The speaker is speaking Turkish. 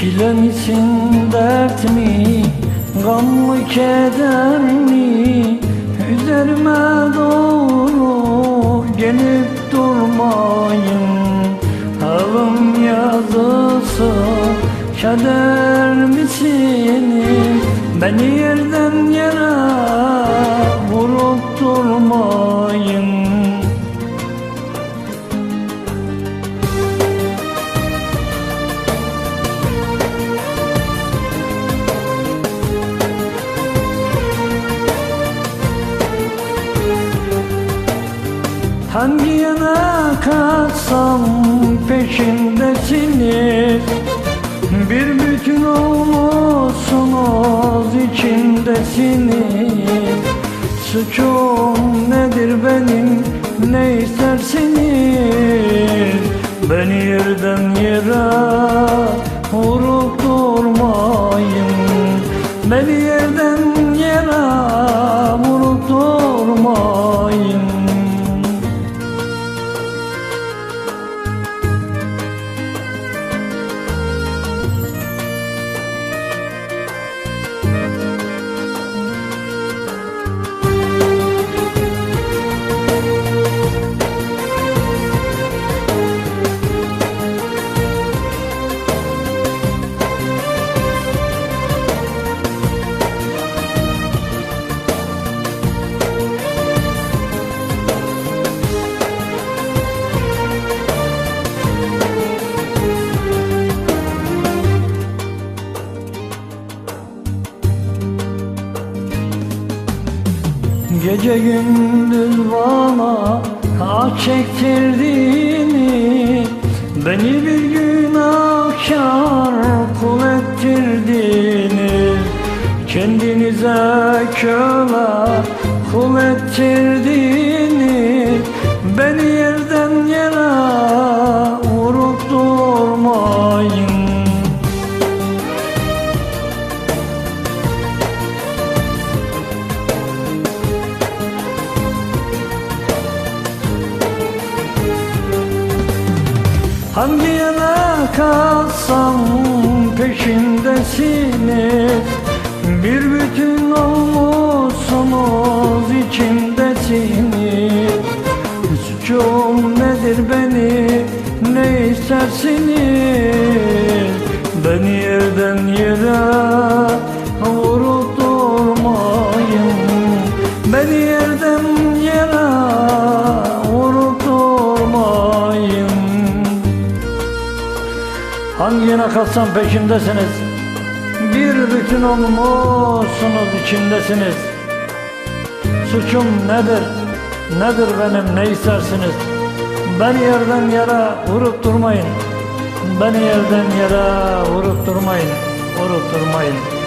Çeken için dert mi, gam mı keder mi? Üzerime doğru gelip durmayın. Alım yazısı keder misiniz Beni yerden yere Hangi yana kaçsam peşindesiniz Bir bütün olmuşsunuz içindesiniz Suçum nedir benim? Ne istersiniz Beni yerden yere vurup durmayın Beni yerden yere Gece gündüz bana ah çektirdini Beni bir günahkar kul ettirdiniz Kendinize köle kul ettirdiniz Beni Hangi yana kalsam peşindesiniz Bir bütün olmuşsunuz içimdesiniz Suçum nedir beni ne istersiniz Hangi yana kalksam peşimdesiniz Bir bütün olmuşsunuz içindesiniz. Suçum nedir? Nedir benim? Ne istersiniz? Beni yerden yere vurup durmayın. Beni yerden yere vurup durmayın. Vurup durmayın